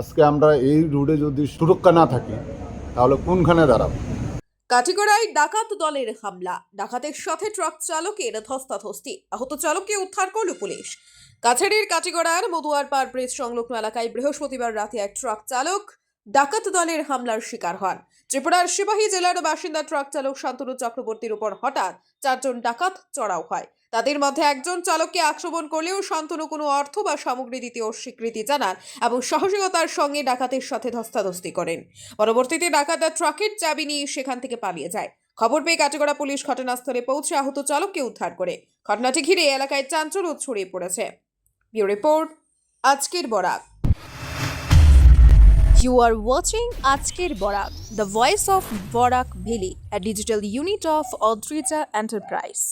আজকে আমরা এই রোডে যদি সুরক্ষা না থাকি, তাহলে কোনখানে দাঁড়াবো? কাঠিগড়ায় ডাকাত দলের হামলা। ডাকাতের সাথে ট্রাক চালকের ধস্তাধস্তি। আহত চালককে উদ্ধার করল পুলিশ। কাছাড়ের কাঠিগড়ার মধুয়ার পার ব্রিজ সংলগ্ন এলাকায় বৃহস্পতিবার রাতে এক ট্রাক চালক ডাকাত দলের হামলার শিকার হন। ত্রিপুরার সিপাহী জেলার বাসিন্দা ট্রাক চালক শান্তনু চক্রবর্তীর উপর হঠাৎ চারজন ডাকাত চড়াও হয়। তাদের মধ্যে একজন চালককে আক্রমণ করলেও শান্তনু কোনো অর্থ বা সামগ্রী দিতে অস্বীকৃতি জানান এবং সাহসিকতার সঙ্গে ডাকাতের সাথে ধস্তাধস্তি করেন। পরবর্তীতে ডাকাতরা ট্রাকের চাবি নিয়ে সেখান থেকে পালিয়ে যায়। খবর পেয়ে কাটিগড়া পুলিশ ঘটনাস্থলে পৌঁছে আহত চালককে উদ্ধার করে। ঘটনাটি ঘিরে এলাকায় চাঞ্চল্য ছড়িয়ে পড়েছে। রিপোর্ট, আজকের বরাক। You are watching আজকের Barak, the voice of Barak valley a digital unit of Odrija Enterprise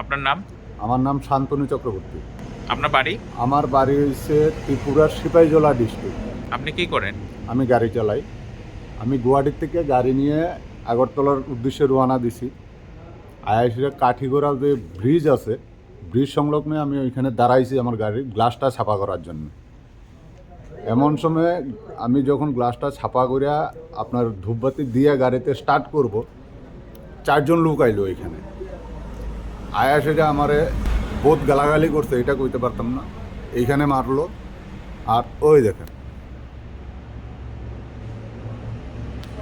আপনার নাম? আমার নাম শান্তনু চক্রবর্তী। আপনার বাড়ি? আমার বাড়ি হচ্ছে ত্রিপুরার সিপাহীজলা ডিস্ট্রিক্ট। আপনি কি করেন? আমি গাড়ি চালাই। আমি গুয়াহাটির থেকে গাড়ি নিয়ে আগরতলার উদ্দেশ্যে রওনা দিছি। আয়াসিরা কাঠিগোড়া যে ব্রিজ আছে ব্রিজ সংলগ্নে আমি ওইখানে দাঁড়াইছি আমার গাড়ির গ্লাসটা ছাপা করার জন্য। এমন সময় আমি যখন গ্লাসটা ছাপা করিয়া আপনার ধূপবাতি দিয়ে গাড়িতে স্টার্ট করব চারজন লোক আইলো এখানে। আয়া সেটা আমারে বোধ গালাগালি করছে, এটা কইতে পারতাম না। এইখানে মারলো, আর ওই দেখেন।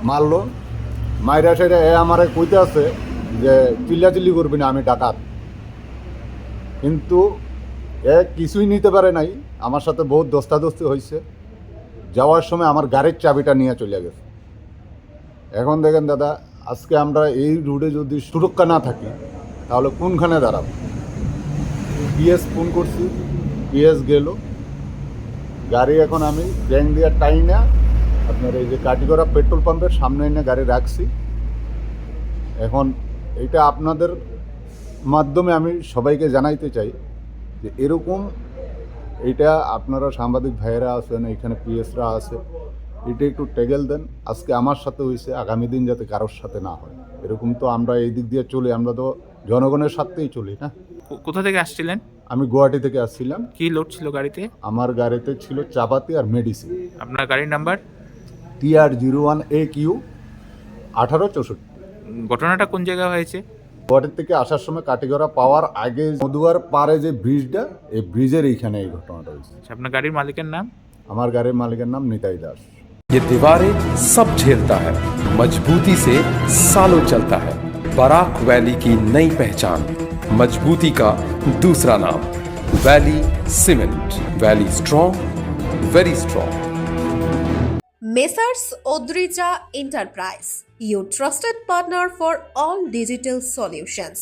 মারলো, মাইরা সেটা এ আমারে কইতে আছে যে, চিল্লাচিল্লি করবি না, আমি ডাকাত। কিন্তু এ কিছুই নিতে পারে নাই, আমার সাথে বহুত দস্তাদস্তি হয়েছে যাওয়ার সময় আমার গাড়ির চাবিটা নিয়ে চলে গেছে। এখন দেখেন দাদা, আজকে আমরা এই রুটে যদি সুরক্ষা না থাকি তাহলে কোনখানে দাঁড়াবো? পিএস ফোন করছি, পিএস গেল। গাড়ি এখন আমি ব্যাং দিয়ে টাই না আপনার এই যে কাটিগড়া পেট্রোল পাম্পের সামনে এনে গাড়ি রাখছি। এখন এটা আপনাদের মাধ্যমে আমি সবাইকে জানাইতে চাই যে এরকম এটা আপনারা সাংবাদিক ভাইয়েরা আছেন, এখানে পিএসরা আছে, এটা একটু টেগেল দেন। আজকে আমার সাথে হয়েছে আগামী দিন যাতে কারোর সাথে না হয়। এরকম তো আমরা এই দিক দিয়ে চলি, আমরা তো জনগণের সাথেই চলি না কো- কোথা থেকে আসছিলেন আমি গুয়াহাটি থেকে আসছিলাম কি লোড ছিল গাড়িতে আমার গাড়িতে ছিল চাপাতি আর মেডিসিন আপনার গাড়ির number TR zero one A Q আঠারো চৌষট্টি উম, ঘটনাটা কোন জায়গায় হয়েছে গুয়াহাটি থেকে আসার সময় কাটিগড়া পাওয়ার আগে মধুয়ার পারে যে ব্রিজটা এই ব্রিজের এইখানে এই ঘটনাটা হয়েছে আচ্ছা, আপনার গাড়ির মালিকের নাম আমার গাড়ির মালিকের নাম নিতাই দাস ये दीवारें सब झेलता है मजबूती से सालों चलता है बराक वैली की नई पहचान मजबूती का दूसरा नाम valley cement valley strong very strong messrs Odrija enterprise your trusted partner for all digital solutions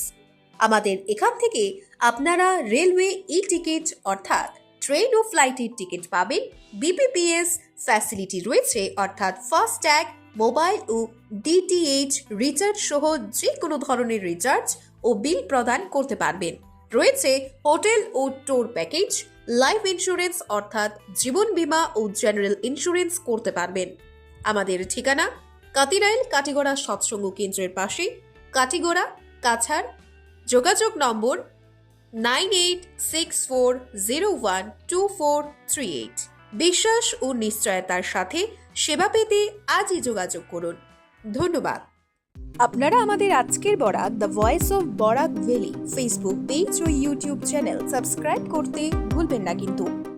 আমাদের এখান থেকে আপনারা রেলওয়ে ই টিকিট অর্থাৎ ট্রেন ও ফ্লাইটের টিকিট পাবেন বিপিপিএস ফ্যাসিলিটি রয়েছে অর্থাৎ ফাস্ট ট্যাগ মোবাইল ও ডিটিএইচ রিচার্জ সহ যে কোনো ধরনের রিচার্জ ও বিল প্রদান করতে পারবেন। রয়েছে হোটেল ও ট্যুর প্যাকেজ, লাইফ ইন্স্যুরেন্স অর্থাৎ জীবন বীমা ও জেনারেল ইন্স্যুরেন্স করতে পারবেন। আমাদের ঠিকানা কাতিরাইল কাটিগড়া সৎসঙ্গ কেন্দ্রের পাশে কাটিগড়া কাছাড়। যোগাযোগ number nine eight six four zero one two four three eight. বিশ্বাস ও নিশ্চয়তার সাথে সেবা পেতে আজই যোগাযোগ করুন। ধন্যবাদ। আপনারা আমাদের আজকের Barak the voice of Barak valley Facebook page O YouTube channel subscribe করতে ভুলবেন না কিন্তু।